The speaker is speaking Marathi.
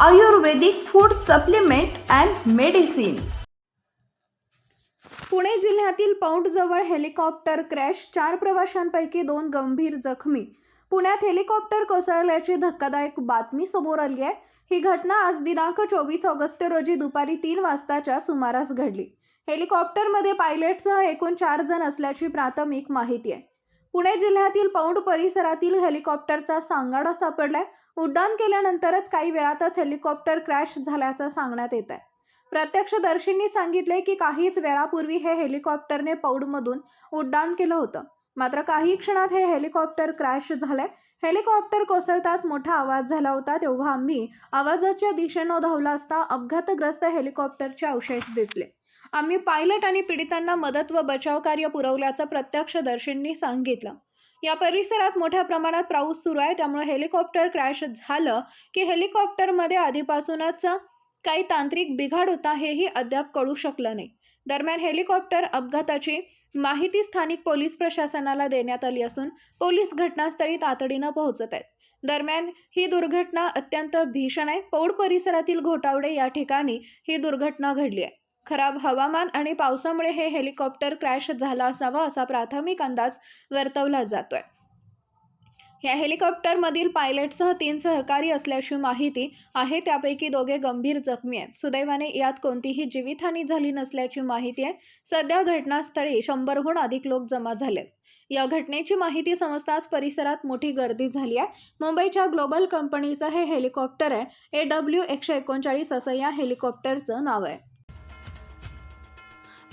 Ayurvedic food supplement and medicine. Pune जिल्ह्यातील पौंडजवळ हेलिकॉप्टर क्रॅश चार प्रवाशांपैकी दोन गंभीर जखमी. पुण्यात हेलिकॉप्टर कोसळल्याची धक्कादायक बातमी समोर आली आहे. ही घटना आज दिनांक चोवीस ऑगस्ट रोजी दुपारी तीन वाजताच्या सुमारास घडली. हेलिकॉप्टरमध्ये पायलटसह एकूण चार जण असल्याची प्राथमिक माहिती आहे. पुणे जिल्ह्यातील पौंड परिसरातील हेलिकॉप्टरचा सांगाडा सापडलाय. उड्डाण केल्यानंतरच काही वेळातच हेलिकॉप्टर क्रॅश झाल्याचं सांगण्यात येत आहे. प्रत्यक्षदर्शींनी सांगितले की काहीच वेळापूर्वी हे हेलिकॉप्टरने पौडमधून उड्डाण केलं होतं. मात्र काही क्षणात हे हेलिकॉप्टर क्रॅश झालंय. हेलिकॉप्टर कोसळताच मोठा आवाज झाला होता तेव्हा आम्ही आवाजाच्या दिशेनं धावला असता अपघातग्रस्त हेलिकॉप्टरचे अवशेष दिसले. आम्ही पायलट आणि पीडितांना मदत व बचाव कार्य पुरवल्याचं प्रत्यक्षदर्शींनी सांगितलं. या परिसरात मोठ्या प्रमाणात पाऊस सुरू आहे त्यामुळे हेलिकॉप्टर क्रॅश झालं की हेलिकॉप्टरमध्ये आधीपासूनच काही तांत्रिक बिघाड होता हेही अद्याप कळू शकलं नाही. दरम्यान हेलिकॉप्टर अपघाताची माहिती स्थानिक पोलीस प्रशासनाला देण्यात आली असून पोलीस घटनास्थळी तातडीनं पोहोचत आहेत. दरम्यान ही दुर्घटना अत्यंत भीषण आहे. पौड परिसरातील घोटावडे या ठिकाणी ही दुर्घटना घडली आहे. खराब हवामान आणि पावसामुळे हे हेलिकॉप्टर क्रॅश झाला असावा असा प्राथमिक अंदाज वर्तवला जातोय. या हेलिकॉप्टरमधील पायलटसह तीन सहकारी असल्याची माहिती आहे त्यापैकी दोघे गंभीर जखमी आहेत. सुदैवाने यात कोणतीही जीवितहानी झाली नसल्याची माहिती आहे. सध्या घटनास्थळी शंभरहून अधिक लोक जमा झालेत. या घटनेची माहिती समजताच परिसरात मोठी गर्दी झाली आहे. मुंबईच्या ग्लोबल कंपनीचं हे हेलिकॉप्टर आहे. ए डब्ल्यू एकशे एकोणचाळीस असं या हेलिकॉप्टरचं नाव आहे.